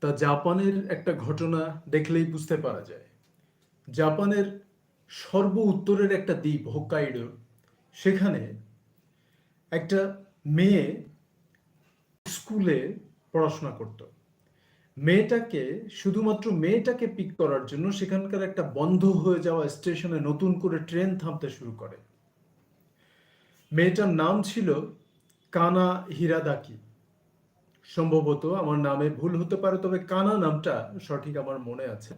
তা জাপানের একটা ঘটনা দেখলেই বুঝতে পারা যায়। জাপানের সর্ব উত্তরের একটা দ্বীপ, হোক্কাইডো, সেখানে একটা মেয়ে স্কুলে পড়াশোনা করত। মেয়েটাকে, শুধুমাত্র মেয়েটাকে পিক করার জন্য সেখানকার একটা বন্ধ হয়ে যাওয়া স্টেশনে নতুন করে ট্রেন থামতে শুরু করে। মেয়েটার নাম ছিল কানা হিরাদাকি। সম্ভবত আমার নামে ভুল হতে পারে, তবে কানা নামটা সঠিক আমার মনে আছে।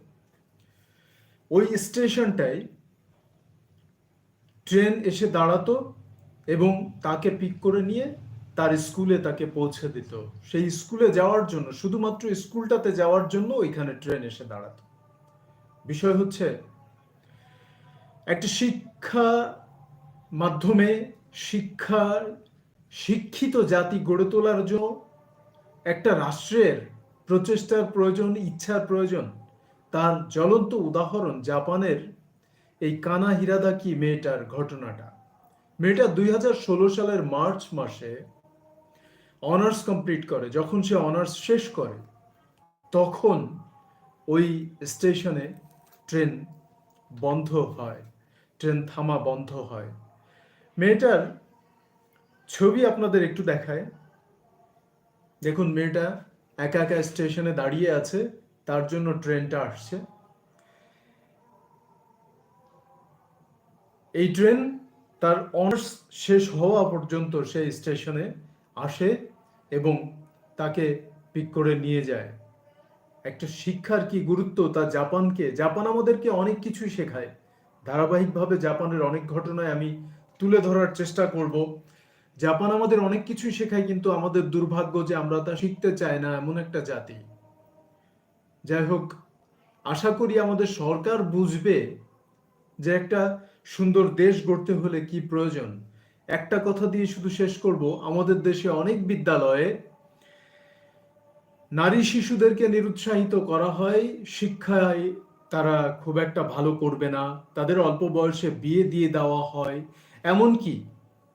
ওই স্টেশনটায় ট্রেন এসে দাঁড়াতো এবং তাকে পিক করে নিয়ে তার স্কুলে তাকে পৌঁছে দিত। সেই স্কুলে যাওয়ার জন্য, শুধুমাত্র স্কুলটাতে যাওয়ার জন্য ওইখানে ট্রেন এসে দাঁড়াতো। বিষয় হচ্ছে, একটা শিক্ষা মাধ্যমে শিক্ষা শিক্ষিত জাতি গড়ে তোলার জন্য একটা রাষ্ট্রের প্রচেষ্টার প্রয়োজন, ইচ্ছার প্রয়োজন। তার জ্বলন্ত উদাহরণ জাপানের এই কানা হিরাদাকি মেয়েটার ঘটনাটা। মেয়েটা দুই হাজার ষোলো সালের মার্চ মাসে অনার্স কমপ্লিট করে। যখন সে অনার্স শেষ করে, তখন ওই স্টেশনে ট্রেন বন্ধ হয়, ট্রেন থামা বন্ধ হয়। মেয়েটার ছবি আপনাদের একটু দেখায়। দেখুন, মেয়েটা একা একা স্টেশনে দাঁড়িয়ে আছে, তার জন্য ট্রেনটা আসছে। এই ট্রেন তার অনার্স শেষ হওয়া পর্যন্ত সেই স্টেশনে আসে এবং তাকে পিক করে নিয়ে যায়। একটা শিক্ষার কি গুরুত্ব তা জাপানকে? জাপান আমাদেরকে অনেক কিছুই শেখায়। ধারাবাহিকভাবে জাপানের অনেক ঘটনায় আমি তুলে ধরার চেষ্টা করব। জাপান আমাদের অনেক কিছুই শেখায়, কিন্তু আমাদের দুর্ভাগ্য যে আমরা তা শিখতে চাই না এমন একটা জাতি। যাই হোক, আশা করি আমাদের সরকার বুঝবে যে একটা সুন্দর দেশ গড়তে হলে কি প্রয়োজন। একটা কথা দিয়ে শুধু শেষ করব, আমাদের দেশে অনেক বিদ্যালয়ে নারী শিশুদেরকে নিরুৎসাহিত করা হয়, শিক্ষায় তারা খুব একটা ভালো করবে না, তাদের অল্প বয়সে বিয়ে দিয়ে দেওয়া হয়। এমনকি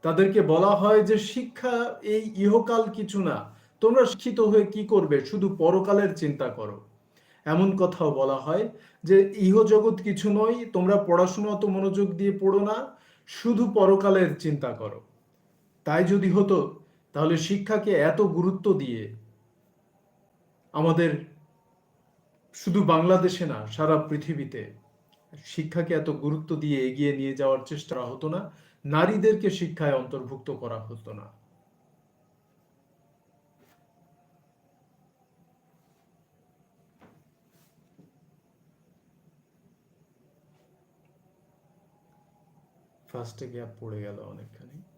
তাদেরকে বলা হয় যে শিক্ষা এই ইহকাল কিছু না। তোমরা শিক্ষিত হয়ে কি করবে? শুধু পরকালের চিন্তা করো। এমন কথাও বলা হয় যে ইহজগৎ কিছু নয়, তোমরা পড়াশোনা অত মনোযোগ দিয়ে পড়ো না, শুধু পরকালের চিন্তা করো। তাই যদি হতো, তাহলে শিক্ষাকে এত গুরুত্ব দিয়ে আমাদের শুধু বাংলাদেশে না, সারা পৃথিবীতে শিক্ষাকে এত গুরুত্ব দিয়ে এগিয়ে নিয়ে যাওয়ার চেষ্টা হতো না, নারীদেরকে শিক্ষায় অন্তর্ভুক্ত করা হতো না। ফার্স্টে গ্যাপ পড়ে গেল অনেকখানি।